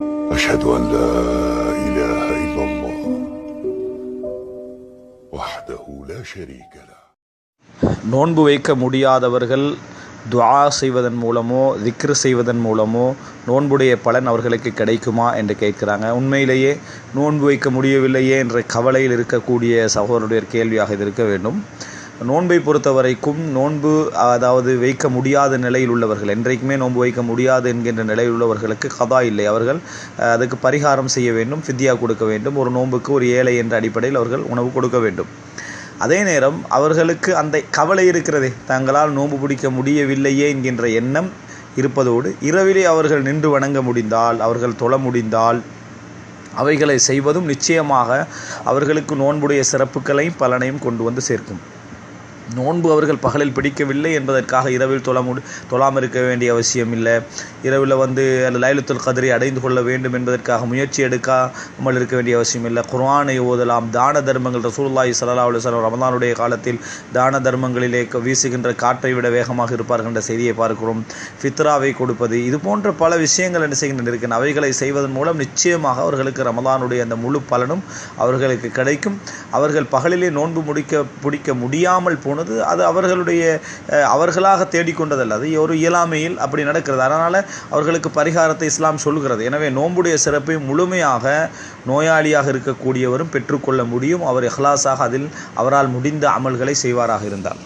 أشهد أن لا إله إلا الله وحده لا شريك له. நோன்பு வைக்க முடியாதவர்கள் துவா செய்வதன் மூலமோ திக்ரு செய்வதன் மூலமோ நோன்புடைய பலன் அவர்களுக்கு கிடைக்குமா என்று கேட்கிறாங்க. உண்மையிலேயே நோன்பு வைக்க முடியவில்லையே என்ற கவலையில் இருக்கக்கூடிய சகோதரருடைய கேள்வியாக இது இருக்க வேண்டும். நோன்பை பொறுத்த வரைக்கும் நோன்பு அதாவது வைக்க முடியாத நிலையில் உள்ளவர்கள். என்றைக்குமே நோன்பு வைக்க முடியாது என்கின்ற நிலையில் உள்ளவர்களுக்கு கதா இல்லை. அவர்கள் அதுக்கு பரிகாரம் செய்ய வேண்டும் ஃபித்யா கொடுக்க வேண்டும் ஒரு நோன்புக்கு ஒரு ஏழை என்ற அடிப்படையில் அவர்கள் உணவு கொடுக்க வேண்டும். அதே நேரம் அவர்களுக்கு அந்த கவலை இருக்கிறதே. தங்களால் நோன்பு பிடிக்க முடியவில்லையே என்கின்ற எண்ணம் இருப்பதோடு இரவிலே அவர்கள் நின்று வணங்க முடிந்தால் அவர்கள் தொழ முடிந்தால் அவைகளை செய்வதும் நிச்சயமாக அவர்களுக்கு நோன்புடைய சிறப்புகளையும் பலனையும் கொண்டு வந்து சேர்க்கும். நோன்பு அவர்கள் பகலில் பிடிக்கவில்லை என்பதற்காக இரவில் தொழ முடி தொழாமல் இருக்க வேண்டிய அவசியம் இல்லை. இரவில் வந்து அல்ல லைலத்துல் கதிரை அடைந்து கொள்ள வேண்டும் என்பதற்காக முயற்சி எடுக்காமல் இருக்க வேண்டிய அவசியம் இல்லை. குர்ஆனை ஓதலாம். தான தர்மங்கள் ரசூல்லாய் ஸல்லல்லாஹு அலுவலம் ரமதானுடைய காலத்தில் தான தர்மங்களிலே வீசுகின்ற காற்றை விட வேகமாக இருப்பார்கள் என்ற செய்தியை பார்க்கிறோம். ஃபித்ராவை கொடுப்பது இது போன்ற பல விஷயங்கள் என்ன செய்கின்றன இருக்கின்றன. அவைகளை செய்வதன் மூலம் நிச்சயமாக அவர்களுக்கு ரமதானுடைய அந்த முழு பலனும் அவர்களுக்கு கிடைக்கும். அவர்கள் பகலிலே நோன்பு முடிக்க பிடிக்க முடியாமல் போனது அது அவர்களுடைய அவர்களாக தேடிக்கொண்டதல்ல. அது ஒரு இயலாமையில் அப்படி நடக்கிறது. அதனால் அவர்களுக்கு பரிகாரத்தை இஸ்லாம் சொல்கிறது. எனவே நோன்புடைய சிறப்பை முழுமையாக நோயாளியாக இருக்கக்கூடியவரும் பெற்றுக்கொள்ள முடியும். அவர் இஹ்லாஸாக அதில் அவரால் முடிந்த அமல்களை செய்வாராக இருந்தார்.